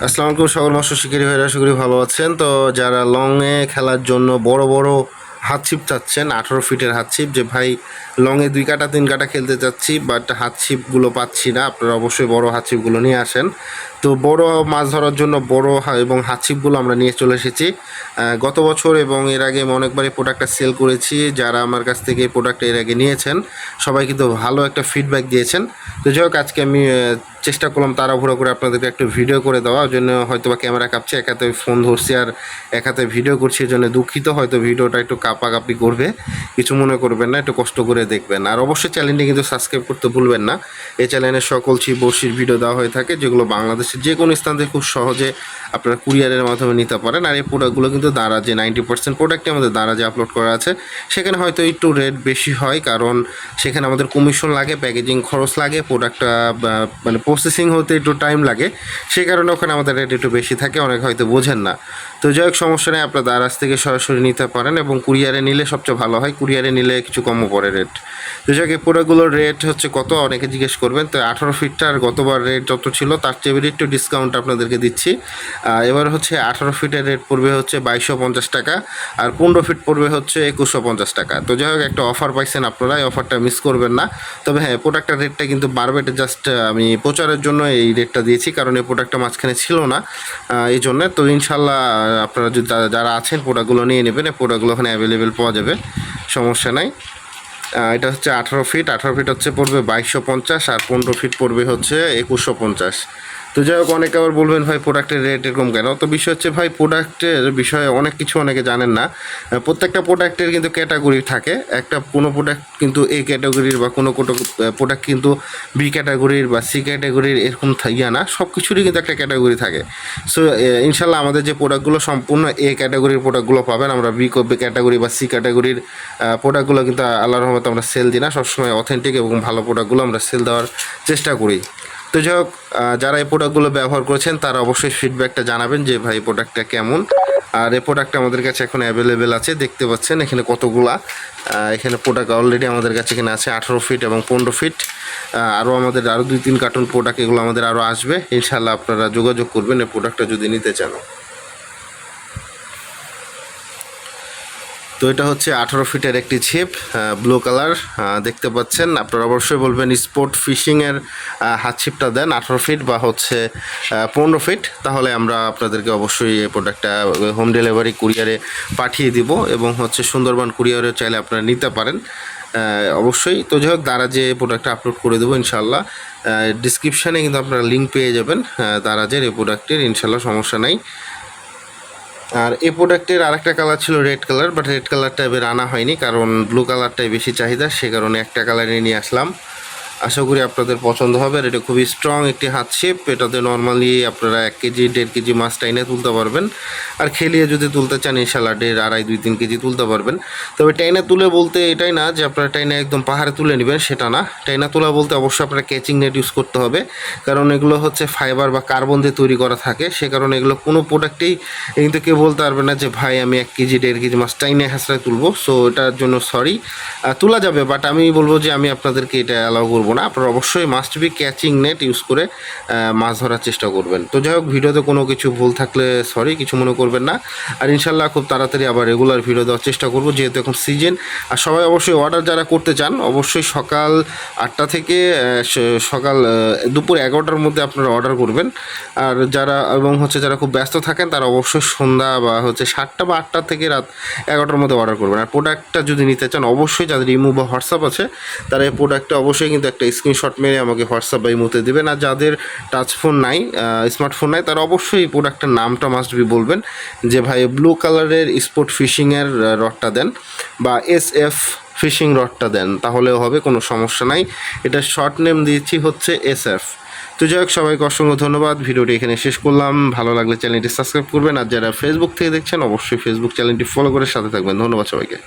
আসসালামু আলাইকুম সকল মৎস্য শিকারী ভাইরা, আশা করি ভালো আছেন। তো যারা লংয়ে খেলার জন্য বড় বড় হাত ছিপ চাচ্ছেন, আঠারো ফিটের হাত ছিপ যে ভাই লংয়ে দুই কাটা, তিন কাটা খেলতে চাচ্ছি বাট হাত ছিপগুলো পাচ্ছি না, আপনারা অবশ্যই বড় হাত ছিপগুলো নিয়ে আসেন। তো বড় মাছ ধরার জন্য বড় এবং হাত ছিপগুলো আমরা নিয়ে চলে এসেছি। গত বছর এবং এর আগে আমি অনেকবার এই প্রোডাক্টটা সেল করেছি, যারা আমার কাছ থেকে এই প্রোডাক্টটা এর আগে নিয়েছেন, সবাই কিন্তু ভালো একটা ফিডব্যাক দিয়েছেন। তো যাই হোক, আজকে আমি চেষ্টা করলাম তাড়াহুড়ো করে আপনাদেরকে একটু ভিডিও করে দেওয়ার জন্য। হয়তো বা ক্যামেরা কাঁপছে, এক হাতে ফোন ধরছি আর এক হাতে ভিডিও করছি জন্য দুঃখিত। হয়তো ভিডিওটা একটু কাপাকাপি করবে। কিছু মনে করবেন না, একটু কষ্ট করে দেখবেন। আর অবশ্যই চ্যানেলটি কিন্তু সাবস্ক্রাইব করতে ভুলবেন না। এই চ্যানেলে সকল ছিপ বড়শির ভিডিও দেওয়া হয়ে থাকে, যেগুলো বাংলাদেশের যে কোনো স্থান থেকে খুব সহজে আপনারা কুরিয়ারের মাধ্যমে নিতে পারেন। আর এই প্রোডাক্টগুলো কিন্তু দারাজে নাইনটি পার্সেন্ট প্রোডাক্টই আমাদের দারাজে আপলোড করা আছে। সেখানে হয়তো একটু রেট বেশি হয়, কারণ সেখানে আমাদের কমিশন লাগে প্যাকেজিং খরচ লাগে প্রোডাক্টটা মানে প্রসেসিং হতে একটু টাইম লাগে। সেই কারণে ওখানে আমাদের রেট একটু বেশি থাকে, অনেক হয়তো বোঝেন না। তো যাই হোক, সমস্যা নেই, আপনার দারাজ থেকে সরাসরি নিতে পারেন এবং কুরিয়ারে নিলে সবচেয়ে ভালো হয়, কুরিয়ারে নিলে কিছু কমও পড়ে রেট তো যাই হোক, এই প্রোডাক্টগুলোর রেট হচ্ছে কত, অনেকে জিজ্ঞেস করবেন। তো আঠারো ফিটটা আর গতবার রেট যত ছিল, তার চেয়ে একটু ডিসকাউন্ট আপনাদেরকে দিচ্ছি। এবার হচ্ছে আঠারো ফিটের রেট পড়বে হচ্ছে বাইশশো পঞ্চাশ টাকা, আর পনেরো ফিট পড়বে হচ্ছে একুশশো পঞ্চাশ টাকা। তো যাই হোক, একটা অফার পাইছেন আপনারা, এই অফারটা মিস করবেন না। তবে হ্যাঁ প্রোডাক্টের রেটটা কিন্তু বাড়বে, এটা জাস্ট আমি প্রচারের জন্য এই রেটটা দিয়েছি, কারণ এই প্রোডাক্টটা মাঝখানে ছিল না। এই জন্য তো ইনশাল্লাহ আপনারা যদি যারা আছেন প্রোডাক্টগুলো নিয়ে নেবেন, এই প্রোডাক্টগুলো ওখানে অ্যাভেলেবেল পাওয়া যাবে, সমস্যা নাই। এটা হচ্ছে আঠারো ফিট আঠারো ফিট হচ্ছে পড়বে বাইশশো পঞ্চাশ আর পনেরো ফিট পড়বে হচ্ছে একুশশো পঞ্চাশ। তো যাই হোক, অনেকে আবার বলবেন, ভাই প্রোডাক্টের রেট এরকম কেন? তো বিষয় হচ্ছে, ভাই প্রোডাক্টের বিষয়ে অনেক কিছু অনেকে জানেন না। প্রত্যেকটা প্রোডাক্টের কিন্তু ক্যাটাগরি থাকে। একটা, কোনো প্রোডাক্ট কিন্তু এ ক্যাটাগরির বা কোনো কোনো প্রোডাক্ট কিন্তু বি ক্যাটাগরির বা সি ক্যাটাগরির এরকম ইয়া না সব কিছুরই কিন্তু একটা ক্যাটাগরি থাকে। সো ইনশাল্লাহ আমাদের যে প্রোডাক্টগুলো সম্পূর্ণ এ ক্যাটাগরির প্রোডাক্টগুলো পাবেন, আমরা বি ক্যাটাগরি বা সি ক্যাটাগরির প্রোডাক্টগুলো কিন্তু আল্লাহর রহমতে আমরা সেল দিই না। সবসময় অথেন্টিক এবং ভালো প্রোডাক্টগুলো আমরা সেল দেওয়ার চেষ্টা করি। তো যাই হোক যারা এই প্রোডাক্টগুলো ব্যবহার করেছেন, তারা অবশ্যই ফিডব্যাকটা জানাবেন যে, ভাই প্রোডাক্টটা কেমন? আর এই প্রোডাক্টটা আমাদের কাছে এখন অ্যাভেলেবেল আছে, দেখতে পাচ্ছেন, এখানে কতগুলা। এখানে প্রোডাক্ট অলরেডি আমাদের কাছে এখানে আছে আঠেরো ফিট এবং পনেরো ফিট আরও আমাদের আরও দুই তিন কার্টুন প্রোডাক্ট এগুলো আমাদের আরও আসবে। ইনশাল্লাহ আপনারা যোগাযোগ করবেন এই প্রোডাক্টটা যদি নিতে চান। তো এটা হচ্ছে আঠারো ফিটের একটি ছিপ ব্লু কালার দেখতে পাচ্ছেন। আপনারা অবশ্যই বলবেন স্পোর্ট ফিশিংয়ের হাত ছিপটা দেন আঠারো ফিট বা হচ্ছে পনেরো ফিট। তাহলে আমরা আপনাদেরকে অবশ্যই এই প্রোডাক্টটা হোম ডেলিভারি কুরিয়ারে পাঠিয়ে দিব এবং হচ্ছে সুন্দরবন কুরিয়ারে চাইলে আপনারা নিতে পারেন। অবশ্যই। তো যাই হোক দারাজে প্রোডাক্টটা আপলোড করে দেবো ইনশাল্লাহ ডিসক্রিপশানে কিন্তু আপনারা লিঙ্ক পেয়ে যাবেন। দারাজের এই প্রোডাক্টের ইনশাল্লাহ সমস্যা নাই। আর এই প্রোডাক্টের আরেকটা কালার ছিল রেড কালার বাট রেড কালারটা এবার আনা হয়নি, কারণ ব্লু কালারটাই বেশি চাহিদা, সে কারণে একটা কালারে নিয়ে আসলাম। আশা করি আপনাদের পছন্দ হবে আর এটা খুবই স্ট্রং একটি হাত শেপ এটাতে নর্মালি আপনারা এক কেজি, দেড় কেজি মাছ টাইনে তুলতে পারবেন। আর খেলিয়ে যদি তুলতে চান ইনশাল্লাহ দেড়, আড়াই, দুই, তিন কেজি তুলতে পারবেন। তবে টাইনে তুলে বলতে এটাই না যে আপনারা টাইনে একদম পাহাড়ে তুলে নেবেন, সেটা না। টাইনা তোলা বলতে অবশ্যই আপনারা ক্যাচিং নেট ইউজ করতে হবে। কারণ এগুলো হচ্ছে ফাইবার বা কার্বন দিয়ে তৈরি করা থাকে। সে কারণে এগুলো কোনো প্রোডাক্টেই কিন্তু কেউ বলতে পারবে না যে, ভাই, আমি এক কেজি, দেড় কেজি মাছ টাইনে হাসড়ায় তুলবো। সো এটার জন্য সরি তোলা যাবে বাট আমি বলব যে, আমি আপনাদেরকে এটা অ্যালাউ করব না। আপনারা অবশ্যই must be catching net use করে মাছ ধরার চেষ্টা করবেন। তো যাই হোক, ভিডিওতে কোনো কিছু ভুল থাকলে সরি কিছু মনে করবেন না। আর ইনশাল্লাহ খুব তাড়াতাড়ি আবার রেগুলার ভিডিও দেওয়ার চেষ্টা করব, যেহেতু এখন সিজন আর সবাই অবশ্যই অর্ডার যারা করতে চান, অবশ্যই সকাল আটটা থেকে সকাল দুপুর এগারোটার মধ্যে আপনারা অর্ডার করবেন। আর যারা, এবং হচ্ছে যারা খুব ব্যস্ত থাকেন, তারা অবশ্যই সন্ধ্যা বা হচ্ছে সাতটা বা আটটা থেকে রাত এগারোটার মধ্যে অর্ডার করবেন। আর প্রোডাক্টটা যদি নিতে চান, অবশ্যই যাদের ইমো বা হোয়াটসঅ্যাপ আছে, তারা এই প্রোডাক্টটা অবশ্যই কিন্তু একটা স্ক্রিনশট মেরে আমাকে হোয়াটসঅ্যাপ বা ইমোতে দেবেন। আর যাদের টাচ ফোন নাই স্মার্টফোন নাই, তারা অবশ্যই প্রোডাক্টের নামটা মাস্ট বি বলবেন যে, ভাই ব্লু কালারের স্পোর্ট ফিশিংয়ের রডটা দেন বা এস এফ ফিশিং রডটা দেন, তাহলেও হবে, কোনো সমস্যা নাই। এটা শর্ট নেম দিয়েছি হচ্ছে এস এফ তো যাই হোক, সবাইকে অসংখ্য ধন্যবাদ। ভিডিওটি এখানে শেষ করলাম। ভালো লাগলে চ্যানেলটি সাবস্ক্রাইব করবেন। আর যারা ফেসবুক থেকে দেখছেন, অবশ্যই ফেসবুক চ্যানেলটি ফলো করে সাথে থাকবেন। ধন্যবাদ সবাইকে।